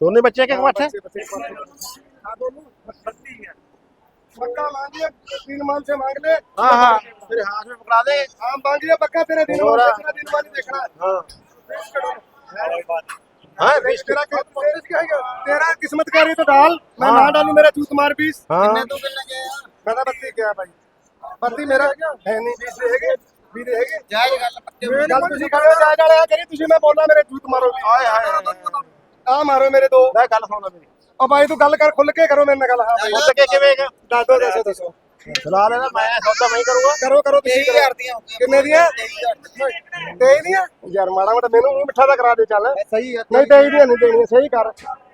ਦੋਨੇ ਬੱਚੇ ਕਿ ਪੱਠ ਹੈ बच्चे बच्चे हाँ दोनों बत्ती है पक्का मांगिए तीन मान से मांग ले हाँ हाँ तेरे हाथ में पकड़ा दे हाँ मांगिए पक्का तेरे दिन और- मान तेरा दिन मान देखना हाँ पेश करो हाँ पेश तेरा पेश क्या है तेरा किस्मत का रही तो डाल मैं हाँ। ना डालू मेरा जूत मार बीस हाँ मेरा बत्ती क्या भाई बत्ती मेरा है नहीं बीस रहेगे भी रहेगे ਜਾਇਜ਼ ਗੱਲ ਪੱਕੇ ਗੱਲ ਤੁਸੀਂ ਕਰੋ ਜਾ ਜਾ ਕਰੀ ਤੁਸੀਂ ਮੈਂ ਬੋਲਣਾ ਮੇਰੇ ਜੂਤ ਮਾਰੋ हाय हाय हाय ਆ ਮਾਰੋ ਮੇਰੇ ਦੋ। ਲੈ ਗੱਲ ਸੁਣ ਲੈ ਮੇਰੀ। ਉਹ ਭਾਈ ਤੂੰ ਗੱਲ ਕਰ ਖੁੱਲ ਕੇ ਕਰੋ ਮੇਰੇ ਨਾਲ ਗੱਲ। ਹਾਂ ਭਾਈ ਉੱਤ ਕੇ ਕਿਵੇਂ ਹੈਗਾ? ਦੱਸੋ ਦੱਸੋ ਦੱਸੋ। ਚਲਾ ਲੈਣਾ ਮੈਂ ਸੌਦਾ ਮੈਂ ਹੀ ਕਰੂੰਗਾ। ਕਰੋ ਕਰੋ ਤੁਸੀਂ ਕਰੋ 23000 ਦੀਆਂ ਹੋ ਗਈਆਂ ਕਿੰਨੇ ਦੀਆਂ? 23000 ਤੇਈ ਦੀਆਂ? ਯਾਰ ਮਾੜਾ ਮੋਟਾ ਮੈਨੂੰ ਮੂੰਹ ਮਿੱਠਾ ਦਾ ਕਰਾ ਦੇ ਚੱਲ। ਸਹੀ ਹੈ ਨਹੀਂ ਤੇਈ ਦੀਆਂ ਨਹੀਂ ਦੇਣੀਆਂ ਸਹੀ ਕਰ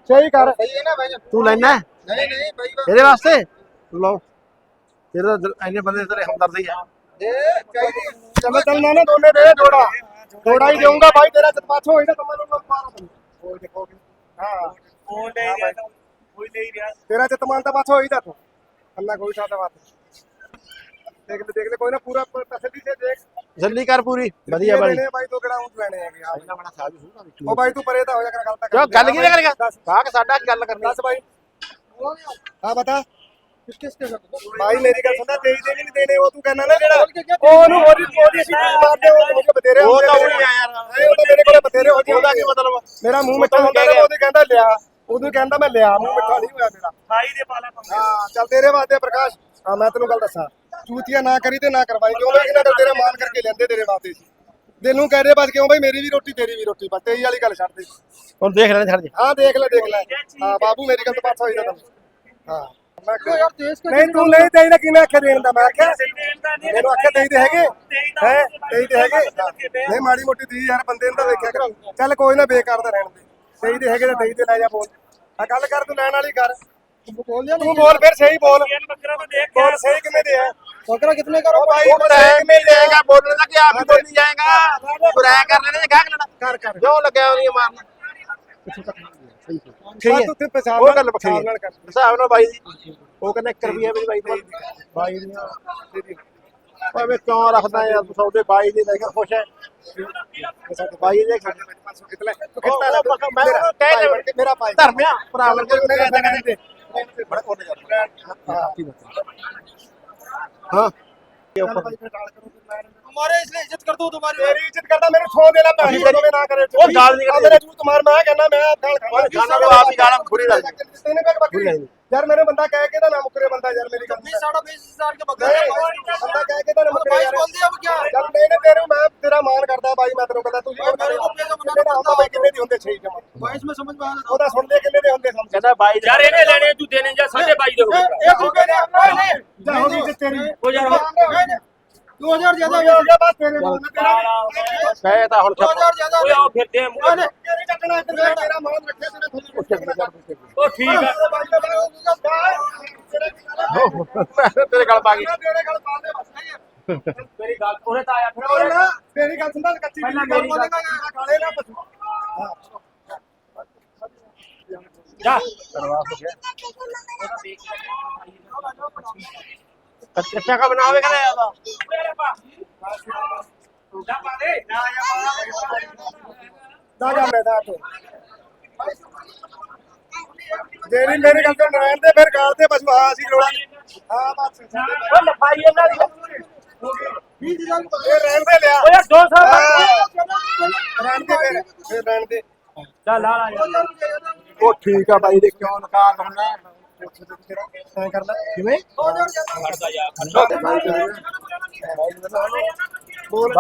ਸਹੀ ਕਰ। ਸਹੀ ਹੈ ਨਾ ਭਾਈ ਤੂੰ ਲੈਣਾ? ਨਹੀਂ ਨਹੀਂ ਭਾਈ ਇਹਦੇ ਵਾਸਤੇ? ਲਓ। ਤੇਰਾ ਦਿਲ- ਇੰਨੇ ਬੰਦੇ ਤੇਰੇ ਹਮਦਰਦ ਹੀ ਆ। ਦੇ ਚਾਹੀਦੀ ਚਲੋ ਚੱਲਣਾ ਨਾ ਦੋਨੇ ਦੇ ਜੋੜਾ। ਜੋੜਾ ਹੀ ਦੇਊਂਗਾ ਭਾਈ ਤੇਰਾ ਜਦ ਪਾਛੋ ਹੋਈ ਤਾਂ ਤੁਹਾਨੂੰ ਮੈਂ ਮਾਰ ਕੋਈ ਦੇਖੋਗੇ ਤੇਰਾ ਜਤਮਾਨ ਤਾਂ ਪਾਛੋ ਹੋਈ ਤਾਂ ਤੂੰ ਅੰਨਾ ਕੋਈ ਸਾਦਾ ਬਾਤ ਦੇਖ ਲੈ ਦੇਖ ਲੈ ਕੋਈ ਨਾ ਪੂਰਾ ਤਸੱਲੀ ਸੇ ਦੇਖ ਜਲਦੀ ਕਰ ਪੂਰੀ ਵਧੀਆ ਬਾਈ ਤੋਂ ਕਿਹੜਾ ਉਂਝ ਲੈਣੇ ਹੈਗੇ ਆ ਇੰਨਾ ਬੜਾ ਸਾਜ ਹੋਊਗਾ ਵਿੱਚ ਉਹ ਭਾਈ ਤੂੰ ਪਰੇ ਤਾਂ ਹੋ ਜਾ ਕਰ ਗੱਲ ਤਾਂ ਕਿਉਂ ਗੱਲ ਕੀ ਕਰੇਗਾ ਦੱਸ ਕਾਕ ਸਾਡਾ ਗੱਲ ਕਰਨੀ ਦੱਸ ਭਾਈ ਹਾਂ ਬਤਾ ਕਿਸ ਕਿਸ ਕੇ ਭਾਈ ਮੇਰੀ ਗੱਲ ਸੁਣਦਾ ਤੇਈ ਦੇ ਨਹੀਂ ਦੇਣੇ ਉਹ ਤੂੰ ਕਹਿੰਦਾ ਨਾ ਜਿਹੜਾ ਉਹਨੂੰ ਉਹਦੀ ਉਹਦੀ ਅਸੀਂ ਚੀਜ਼ ਮਾਰਦੇ ਉਹ ਮੁਝੇ ਬਤੇਰੇ ਮੇਰੇ ਜੀ ਉਹਦਾ ਕੀ ਮਤਲਬ? ਮੇਰਾ ਮੂੰਹ ਮਿੱਠਾ ਹੁੰਦਾ ਨਾ ਉਹਦੇ ਕਹਿੰਦਾ ਲਿਆ। ਉਹਨੂੰ ਕਹਿੰਦਾ ਮੈਂ ਲਿਆ ਮੂੰਹ ਮਿੱਠਾ ਨਹੀਂ ਹੋਇਆ ਮੇਰਾ। ਖਾਈ ਦੇ ਪਾਲਾ ਪੰਗੇ। ਹਾਂ ਚੱਲ ਤੇਰੇ ਵਾਸਤੇ ਪ੍ਰਕਾਸ਼ ਹਾਂ ਮੈਂ ਤੈਨੂੰ ਗੱਲ ਦੱਸਾਂ। ਚੂਤੀਆਂ ਨਾ ਕਰੀ ਤੇ ਨਾ ਕਰਵਾਈ। ਕਿਉਂ ਬਈ ਇਹਨਾਂ ਤੇਰੇ ਮਾਨ ਕਰਕੇ ਲੈਂਦੇ ਤੇਰੇ ਵਾਸਤੇ ਸੀ? ਦਿਲ ਨੂੰ ਕਹਦੇ ਬਸ ਕਿਉਂ ਬਈ ਮੇਰੀ ਵੀ ਰੋਟੀ ਤੇਰੀ ਵੀ ਰੋਟੀ ਬਸ ਤੇਈ ਵਾਲੀ ਗੱਲ ਛੱਡ ਦੇ। ਹੁਣ ਦੇਖ ਲੈਣੇ ਛੱਡ ਦੇ। ਹਾਂ ਦੇਖ ਲੈ ਦੇਖ ਲੈ। ਹਾਂ ਬਾਬੂ ਮੇਰੀ ਗੱਲ ਤੋਂ ਪਾਸ ਹੋਈ ਤਾਂ ਹਾਂ। ਮੈਂ ਕਿਹਾ ਯਾਰ ਤੇਜ਼ ਨਹੀਂ ਤੂੰ ਨਹੀਂ ਦੇਈ ਨਾ ਕਿਵੇਂ ਆਖਿਆ ਦੇਣ ਦਾ? ਮੈਂ ਆਖਿਆ ਮੈਨੂੰ ਆਖਿਆ ਦੇਈ ਦੇ ਹੈਗੇ। ਹੈ? ਦੇਈ ਦੇ ਹੈਗੇ। ਨਹੀਂ ਮਾੜੀ ਮੋਟੀ ਦੀ ਯਾਰ ਬੰਦੇ ਨੂੰ ਤਾਂ ਵੇਖਿਆ ਕਰ। ਚੱਲ ਕੋਈ ਨਾ ਬੇਕਾਰ ਦਾ ਰਹਿਣ ਦੇ। ਦੇ ਹੈਗੇ ਤਾਂ ਤੇ ਲੈ ਜਾ ਬੋਲ। ਆ ਗੱਲ ਕਰ ਤੂੰ ਲੈਣ ਵਾਲੀ ਕਰ। ਬੋਲ ਜਾ ਤੂੰ ਬੋਲ ਫਿਰ ਸਹੀ ਬੋਲ। ਬੋਲ ਸਹੀ ਕਿਵੇਂ ਦੇ ਹੈ ਬੱਕਰਾ ਕਿਤਨੇ ਕਰੋ ਭਾਈ ਟਾਈਮ ਹੀ ਦੇਗਾ ਬੋਲਣ ਦਾ ਕਿ ਆਪ ਹੀ ਬੋਲੀ ਜਾਏਗਾ। ਬੁਰਾ ਕਰ ਲੈਣੇ ਗਾਹਕ ਲੈਣਾ? ਕਰ ਕਰ। ਜੋ ਲੱਗਿਆ ਉਹਦੀ ਮਾਰਨਾ। ਠੀਕ ਹੈ। ਤੂੰ ਪਛਾਣ ਉਹ ਗੱਲ ਵੱਖਰੀ ਨਾਲ ਹੈ। ਕਰ। ਹਿਸਾਬ ਨਾਲ ਬਾਈ ਦੀ ਉਹ ਕਹਿੰਦਾ 1 ਰੁਪਿਆ ਮੇਰੀ ਬਾਈ ਦੀ ਬਾਈ ਦੀਆਂ ਭਾਵੇਂ ਕਿਉਂ ਰੱਖਦਾ ਯਾਰ ਤੂੰ ਸੌਦੇ ਬਾਈ ਦੀ ਲੈ ਕੇ ਖੁਸ਼ ਹੈ। ਬਾਈ ਦੇ ਕਿਤਲੇ ਪੱਕਾ ਮੈਂ ਕਹਿ ਦੇ ਮੇਰਾ ਭਾਈ। ਧਰਮਿਆ ਭਰਾ ਵਰਗੇ ਮੇਰਾ ਕਹਿੰਦੇ ਬੜਾ ਕੋਲ ਜਾ ਹਾਂ। हमारे इसलिए इज्जत कर दो तुम्हारी तेरी इज्जत करता मेरे सौ देना पैसे करो मैं ना करे वो गाल नहीं करते तू तुम्हारे मैं कहना मैं गाल खाना गाना को आप ही गाना बुरी लग इसने का बकरी यार मेरे बंदा कह के ना मुकरे बंदा यार मेरी कंपनी साढ़ा बीस हजार के बकरे बंदा कह के ना मुकरे यार बोल दिया अब क्या यार मैंने तेरे मैं तेरा मान करता भाई मैं तेरे को कहता तू जी मेरे को पैसे बनाता मैं कितने दी होंगे छह 22 में समझ में आ रहा ਉਹਦਾ ਸੁਣਦੇ ਕਿੰਨੇ ਦੇ ਹੁੰਦੇ ਸਨ? ਕਹਿੰਦਾ ਬਾਈ ਯਾਰ ਇਹਨੇ ਲੈਣੇ ਤੂੰ ਦੇਣੇ ਜਾਂ 22.5 ਦੇ ਹੋਵੇ एक रुपये ने नहीं नहीं ਜਾਂ ਹੋ ਗਈ ਤੇ ਤੇਰੀ। ਉਹ ਯਾਰ ਹੋ- दो हजार ज्यादा ਹੋ ਗਿਆ ਬਸ ਤੇਰੇ ਨਾਲ ਤੇਰਾ ਵੀ ਕਹੇ ਤਾਂ ਹੁਣ दो ਛੱਪ हजार ज्यादा ਓਏ ਆਓ ਫਿਰ ਦੇ ਮੂੰਹ। ਤੇਰੇ ਕੱਟਣਾ ਇੱਧਰ ਕਰ, ਤੇਰਾ ਮਾਨ ਰੱਖਿਆ ਤੇਰੇ ਥੱਲੇ ਉਹ ਠੀਕ ਆ। ਤੇਰੇ ਗੱਲ ਪਾ ਗਈ। ਮੇਰੀ ਗੱਲ ਉਹਨੇ ਤਾਂ ਆਇਆ ਫਿਰ ਉਹਨੇ- ਮੇਰੀ ਗੱਲ ਸੁਣਦਾ ਕੱਚੀ ਪਹਿਲਾਂ ਮੇਰੀ ਗੱਲ। ਕਾਲੇ ਨਾ ਪਸੂ ਜਾ। ਕੱਚਾ ਕਾ ਬਣਾਵੇ ਕਹਿੰਦਾ ਯਾਰ ਜਾ ਪਾ ਦੇ ਨਾ ਦਾ ਜਾ ਮੈਂ ਦਾ ਤੂੰ ਜਿਹੜੀ ਮੇਰੀ ਗੱਲ ਤੋਂ ਨਰਾਇਣ ਤੇ ਫਿਰ ਗਾਲ ਤੇ ਪਸ਼ੂ ਹਾਂ ਅਸੀਂ ਰੋਣਾ ਹਾਂ ਬਸ। ਉਹ ਲਫਾਈ ਇਹਨਾਂ ਦੀ। ਇਹ ਰਹਿਣ ਦੇ ਲਿਆ। ਓਏ 200 ਰਹਿਣ ਦੇ ਫਿਰ ਫਿਰ ਰਹਿਣ ਦੇ। ਜਾ ਲਾ ਲਾ ਯਾਰ ਉਹ ਠੀਕ ਆ ਬਾਈ ਦੇ ਕਿਉਂ ਨਕਾਰ ਹੁੰਦਾ ਐਂ ਕਰ ਲੈ ਕਿਵੇਂ? ਖੜਦਾ ਯਾਰ ਬੋਲ